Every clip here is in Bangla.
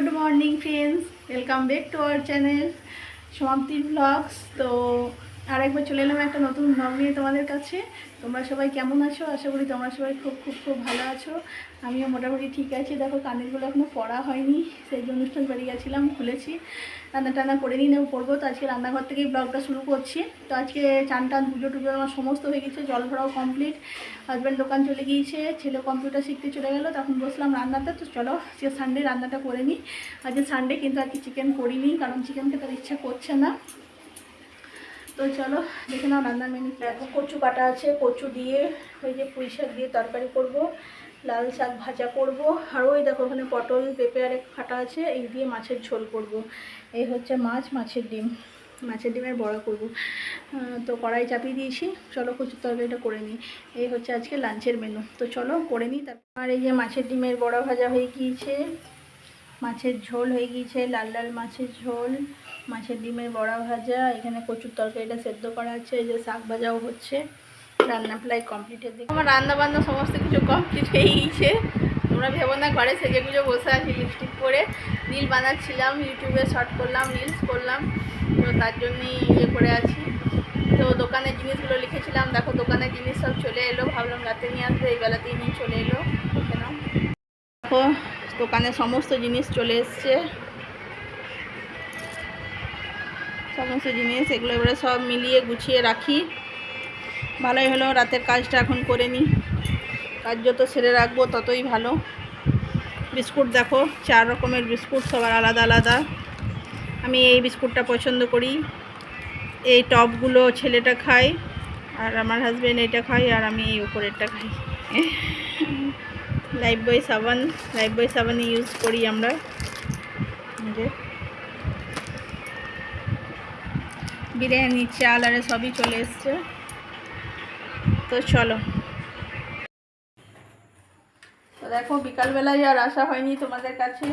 Good morning friends welcome back to our channel Samapti blogs তো আরেকবার চলে এলাম একটা নতুন ব্লগ নিয়ে তোমাদের কাছে। তোমরা সবাই কেমন আছো? আশা করি তোমরা সবাই খুব খুব খুব ভালো আছো। আমিও মোটামুটি ঠিক আছি। দেখো, কানেরগুলো এখনও পড়া হয়নি। সেই যে অনুষ্ঠান বাড়ি গেছিলাম, খুলেছি। রান্না টান্না করে নিয়ে নেব, করব। তো আজকে রান্নাঘর থেকেই ব্লগটা শুরু করছি। তো আজকে চান টান, পুজো টুজো আমার সমস্ত হয়ে গেছে, জল ভরাও কমপ্লিট হাজব্যান্ড দোকান চলে গিয়েছে, ছেলে কম্পিউটার শিখতে চলে গেলো। তখন বসলাম রান্নাতে। তো চলো, আজকে সানডে রান্নাটা করে নিই। আজকে সানডে কিন্তু আর কি চিকেন করিনি, কারণ চিকেন খেতে আর ইচ্ছা করছে না। তো চলো, দেখে নাও রান্নার মেনু দেখো, কচু কাটা আছে, কচু দিয়ে ওই যে পুঁই শাক দিয়ে তরকারি করব, লাল শাক ভাজা করব, আর ওই দেখো ওখানে পটল, পেঁপে আরেক কাটা আছে, এই দিয়ে মাছের ঝোল করব। এই হচ্ছে মাছ, মাছের ডিম। মাছের ডিমের বড়া করব। তো কড়াই চাপিয়ে দিয়েছি। চলো কচুর তরকারিটা করে নিই। এই হচ্ছে আজকে লাঞ্চের মেনু তো চলো, করে নিই, তারপর আর এই যে মাছের ডিমের বড়া ভাজা হয়ে গিয়েছে। মাছের ঝোল হয়ে গিয়েছে, লাল লাল মাছের ঝোল, মাছের ডিমের বড়া ভাজা, এখানে কচুর তরকারিটা সেদ্ধ করা আছে, এই যে শাক ভাজাও হচ্ছে, রান্না প্রায় কমপ্লিটের দিকে। আমার রান্না বান্না সমস্ত কিছু কমপ্লিট হয়ে গিয়েছে। তোমরা ভেবো না, ঘরে সেজে গুজে বসে আছি লিপস্টিক পরে। নীল বানাচ্ছিলাম ইউটিউবে শর্ট করলাম রিলস করলাম, তো তার জন্যই ইয়ে করে আছি। তো দোকানের জিনিসগুলো লিখেছিলাম, দেখো দোকানের জিনিস সব চলে এলো, ভাবলাম রাতে নিয়ে আসবে, এই বেলাতেই নিয়ে চলে এলো দেখো দোকানে সমস্ত জিনিস চলে এসছে। সমস্ত জিনিস, এগুলো এবারে সব মিলিয়ে গুছিয়ে রাখি। ভালোই হলো, রাতের কাজটা এখন করে নিই। কাজ যত সেরে রাখব ততই ভালো। বিস্কুট দেখো, চার রকমের বিস্কুট, সবার আলাদা আলাদা। আমি এই বিস্কুটটা পছন্দ করি। এই টপগুলো ছেলেটা খায়, আর আমার হাজব্যান্ড এটা খায়, আর আমি এই উপরেরটা খাই। লাইফ বয় সাবান লাইফ বয় সাবানই ইউজ করি আমরা। যে। বিরিয়ানি, চাল, আর সবই চলে এসছে। তো চলো। তো দেখো, বিকালবেলায় আর আসা হয়নি তোমাদের কাছে।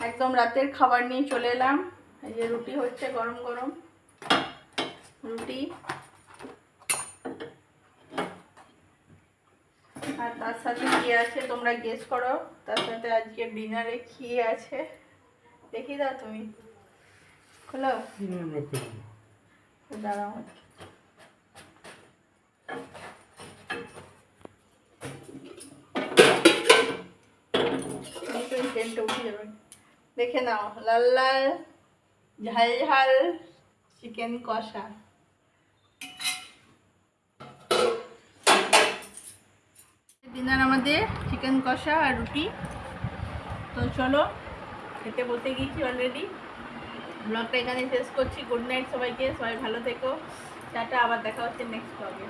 একদম রাতের খাবার নিয়ে চলে এলাম। এই যে রুটি হচ্ছে গরম গরম। রুটি। আর তার সাথে কি আছে তোমরা গেস করো। তার সাথে আজকে ডিনারে কি আছে? দেখি দাও তুমি। খোলো। দাঁড়াও একটু উঠে যাবে। দেখে নাও লাল লাল ঝাল ঝাল চিকেন কষা। আমাদের চিকেন কষা আর রুটি। তো চলো, খেতে বসে গিয়েছি অলরেডি ব্লগটা এখানে শেষ করছি। গুড নাইট সবাইকে, সবাই ভালো থেকো। টাটা, আবার দেখা হচ্ছে নেক্সট ব্লগে